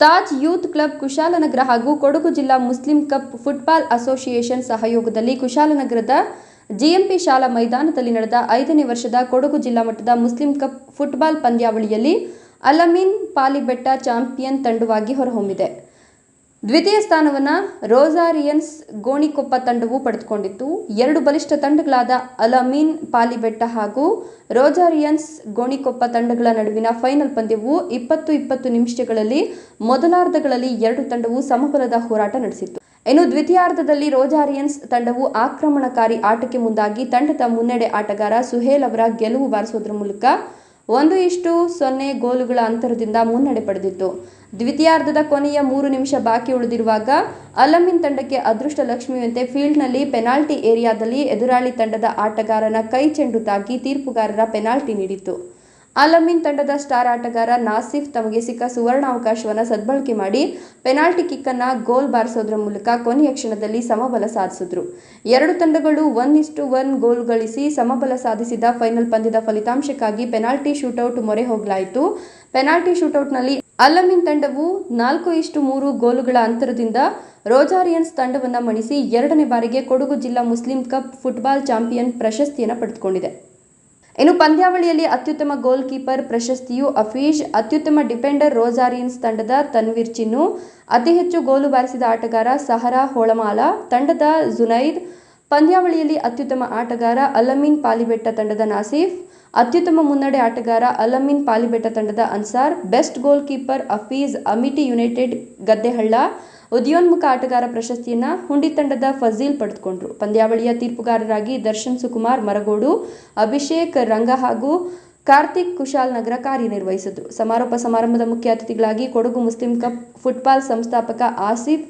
Taj youth club Kushalnagar ಹಾಗೂ ಕೊಡಗು ಜಿಲ್ಲಾ Muslim cup football association ಸಹಯೋಗದಲ್ಲಿ ಕುಶಾಲನಗರದ ಜಿಎಂಪಿ ಶಾಲಾ ಮೈದಾನದಲ್ಲಿ ನಡೆದ ಐದನೇ ವರ್ಷದ ಕೊಡಗು ಜಿಲ್ಲಾ ಮಟ್ಟದ ಮುಸ್ಲಿಂ ಕಪ್ ಫುಟ್ಬಾಲ್ ಪಂದ್ಯಾವಳಿಯಲ್ಲಿ ಅಲಮೀನ್ ಪಾಲಿಬೆಟ್ಟ ಚಾಂಪಿಯನ್ ತಂಡವಾಗಿ ಹೊರಹೊಮ್ಮಿದೆ. ದ್ವಿತೀಯ ಸ್ಥಾನವನ್ನು ರೋಸಾರಿಯನ್ಸ್ ಗೋಣಿಕೊಪ್ಪ ತಂಡವು ಪಡೆದುಕೊಂಡಿತ್ತು. ಎರಡು ಬಲಿಷ್ಠ ತಂಡಗಳಾದ ಅಲಮೀನ್, ಪಾಲಿಬೆಟ್ಟ ಹಾಗೂ ರೋಜಾರಿಯನ್ಸ್ ಗೋಣಿಕೊಪ್ಪ ತಂಡಗಳ ನಡುವಿನ ಫೈನಲ್ ಪಂದ್ಯವು ಇಪ್ಪತ್ತು ಇಪ್ಪತ್ತು ನಿಮಿಷಗಳಲ್ಲಿ ಮೊದಲಾರ್ಧಗಳಲ್ಲಿ ಎರಡು ತಂಡವು ಸಮಬಲದ ಹೋರಾಟ ನಡೆಸಿತ್ತು. ಇನ್ನು ದ್ವಿತೀಯಾರ್ಧದಲ್ಲಿ ರೋಜಾರಿಯನ್ಸ್ ತಂಡವು ಆಕ್ರಮಣಕಾರಿ ಆಟಕ್ಕೆ ಮುಂದಾಗಿ ತಂಡದ ಮುನ್ನಡೆ ಆಟಗಾರ ಸುಹೇಲ್ ಅವರ ಗೆಲುವು ಬಾರಿಸುವುದರ ಮೂಲಕ ಒಂದು ಇಷ್ಟು ಸೊನ್ನೆ ಗೋಲುಗಳ ಅಂತರದಿಂದ ಮುನ್ನಡೆ ಪಡೆದಿತ್ತು. ದ್ವಿತೀಯಾರ್ಧದ ಕೊನೆಯ ಮೂರು ನಿಮಿಷ ಬಾಕಿ ಉಳಿದಿರುವಾಗ ಅಲಮಿನ್ ತಂಡಕ್ಕೆ ಅದೃಷ್ಟ ಲಕ್ಷ್ಮಿಯಂತೆ ಫೀಲ್ಡ್ನಲ್ಲಿ ಪೆನಾಲ್ಟಿ ಏರಿಯಾದಲ್ಲಿ ಎದುರಾಳಿ ತಂಡದ ಆಟಗಾರನ ಕೈ ಚೆಂಡು ತಾಗಿ ತೀರ್ಪುಗಾರರ ಪೆನಾಲ್ಟಿ ನೀಡಿತ್ತು. ಅಲಮಿನ್ ತಂಡದ ಸ್ಟಾರ್ ಆಟಗಾರ ನಾಸಿಫ್ ತಮಗೆ ಸಿಕ್ಕ ಸುವರ್ಣ ಸುವರ್ಣಾವಕಾಶವನ್ನು ಸದ್ಬಳಕೆ ಮಾಡಿ ಪೆನಾಲ್ಟಿ ಕಿಕ್ಕನ್ನು ಗೋಲ್ ಬಾರಿಸೋದ್ರ ಮೂಲಕ ಕೊನೆಯ ಕ್ಷಣದಲ್ಲಿ ಸಮಬಲ ಸಾಧಿಸಿದ್ರು. ಎರಡು ತಂಡಗಳು ಒನ್ ಇಷ್ಟು ಒನ್ ಗೋಲ್ ಗಳಿಸಿ ಸಮಬಲ ಸಾಧಿಸಿದ ಫೈನಲ್ ಪಂದ್ಯದ ಫಲಿತಾಂಶಕ್ಕಾಗಿ ಪೆನಾಲ್ಟಿ ಶೂಟೌಟ್ ಮೊರೆ ಹೋಗಲಾಯಿತು. ಪೆನಾಲ್ಟಿ ಶೂಟೌಟ್ನಲ್ಲಿ ಅಲಮಿನ್ ತಂಡವು ನಾಲ್ಕು ಇಷ್ಟು ಮೂರು ಗೋಲುಗಳ ಅಂತರದಿಂದ ರೋಜಾರಿಯನ್ಸ್ ತಂಡವನ್ನು ಮಣಿಸಿ ಎರಡನೇ ಬಾರಿಗೆ ಕೊಡಗು ಜಿಲ್ಲಾ ಮುಸ್ಲಿಂ ಕಪ್ ಫುಟ್ಬಾಲ್ ಚಾಂಪಿಯನ್ ಪ್ರಶಸ್ತಿಯನ್ನು ಪಡೆದುಕೊಂಡಿದೆ. ಇನ್ನು ಪಂದ್ಯಾವಳಿಯಲ್ಲಿ ಅತ್ಯುತ್ತಮ ಗೋಲ್ ಕೀಪರ್ ಪ್ರಶಸ್ತಿಯು ಅಫೀಜ್ ಅತ್ಯುತ್ತಮ ಡಿಫೆಂಡರ್ ರೋಜಾರಿಯನ್ಸ್ ತಂಡದ ತನ್ವೀರ್ ಚಿನ್ನು, ಅತಿ ಹೆಚ್ಚು ಗೋಲು ಬಾರಿಸಿದ ಆಟಗಾರ ಸಹರಾ ಹೋಳಮಾಲ, ತಂಡದ ಜುನೈದ್, ಪಂದ್ಯಾವಳಿಯಲ್ಲಿ ಅತ್ಯುತ್ತಮ ಆಟಗಾರ ಅಲಮೀನ್ ಪಾಲಿಬೆಟ್ಟ ತಂಡದ ನಾಸೀಫ್, ಅತ್ಯುತ್ತಮ ಮುನ್ನಡೆ ಆಟಗಾರ ಅಲಮೀನ್ ಪಾಲಿಬೆಟ್ಟ ತಂಡದ Ansar, best goalkeeper Afeez Amity United Gaddehalla ಉದಯೋನ್ಮುಖ ಆಟಗಾರ ಪ್ರಶಸ್ತಿಯನ್ನ ಹುಂಡಿ ತಂಡದ ಫಜೀಲ್ ಪಡೆದುಕೊಂಡ್ರು. ಪಂದ್ಯಾವಳಿಯ ತೀರ್ಪುಗಾರರಾಗಿ ದರ್ಶನ್ ಸುಕುಮಾರ್ ಮರಗೋಡು, ಅಭಿಷೇಕ್ ರಂಗ ಹಾಗೂ ಕಾರ್ತಿಕ್ ಕುಶಾಲ್ ನಗರ ಕಾರ್ಯನಿರ್ವಹಿಸಿದ್ರು. ಸಮಾರೋಪ ಸಮಾರಂಭದ ಮುಖ್ಯ ಅತಿಥಿಗಳಾಗಿ ಕೊಡಗು ಮುಸ್ಲಿಂ ಕಪ್ ಫುಟ್ಬಾಲ್ ಸಂಸ್ಥಾಪಕ ಆಸಿಫ್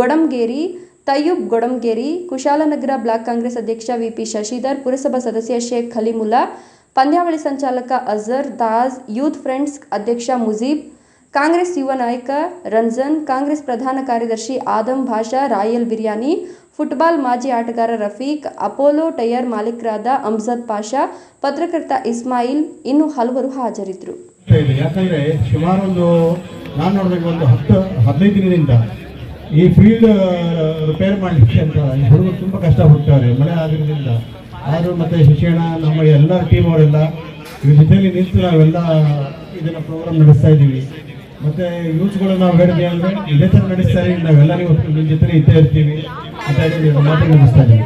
ಗೊಡಂಗೇರಿ, ತಯ್ಯೂಬ್ ಗೊಡಂಗೇರಿ, ಕುಶಾಲನಗರ ಬ್ಲಾಕ್ ಕಾಂಗ್ರೆಸ್ ಅಧ್ಯಕ್ಷ ವಿಪಿ ಶಶಿಧರ್, ಪುರಸಭಾ ಸದಸ್ಯ ಶೇಖ್ ಖಲೀಮುಲ್ಲಾ, ಪಂದ್ಯಾವಳಿ ಸಂಚಾಲಕ ಅಜರ್ ದಾಸ್, ಯೂತ್ ಫ್ರೆಂಡ್ಸ್ ಅಧ್ಯಕ್ಷ ಮುಜೀಬ್ ಕಾಂಗ್ರೆಸ್ ಯುವ ನಾಯಕ ರಂಜನ್, ಕಾಂಗ್ರೆಸ್ ಪ್ರಧಾನ ಕಾರ್ಯದರ್ಶಿ ಆದಂ ಭಾಷಾ, ರಾಯಲ್ ಬಿರಿಯಾನಿ, ಫುಟ್ಬಾಲ್ ಮಾಜಿ ಆಟಗಾರ ರಫೀಕ್, ಅಪೋಲೋ ಟೈರ್ ಮಾಲೀಕರಾದ ಅಮ್ಜದ್ ಪಾಷಾ, ಪತ್ರಕರ್ತ ಇಸ್ಮಾಯಿಲ್ ಇನ್ನು ಹಲವರು ಹಾಜರಿದ್ದರು. ಸುಮಾರು ಒಂದು ನಾನು ನೋಡಿದಾಗ ಒಂದು ಹತ್ತು, ಹದಿನೈದು ದಿನದಿಂದ ಈ ಫೀಲ್ಡ್ ರಿಪೇರ್ ಮಾಡಲಿಕ್ಕೆ ಅಂತ ಹುಡುಗರು ತುಂಬ ಕಷ್ಟಪಡ್ತಾರೆ, ಮಳೆ ಆಗಿರೋದ್ರಿಂದ. ಆದರೂ ಮತ್ತೆ ಶಿಕ್ಷಣ, ನಮ್ಮ ಎಲ್ಲ ಟೀಮ್ ಅವರೆಲ್ಲ, ಇವ್ರ ಜೊತೆಯಲ್ಲಿ ನಿಂತು ನಾವೆಲ್ಲ ಇದನ್ನ ಪ್ರೋಗ್ರಾಮ್ ನಡೆಸ್ತಾ ಇದ್ದೀವಿ. ಮತ್ತೆ ಯೂತ್ಗಳು ನಾವು ಹೇಳಿದ್ವಿ ಅಂದ್ರೆ ಇದೇ ತರ ನಡೆಸ್ತಾರೆ ನಾವೆಲ್ಲರಿಗೂ ನಾವೆಲ್ಲ ನೀವು ನಿಮ್ಮ ಜೊತೆ ಇದ್ದೇ ಇರ್ತೀವಿ ಅಂತ ಹೇಳಿ ನಡೆಸ್ತಾ ಇದ್ದೀವಿ.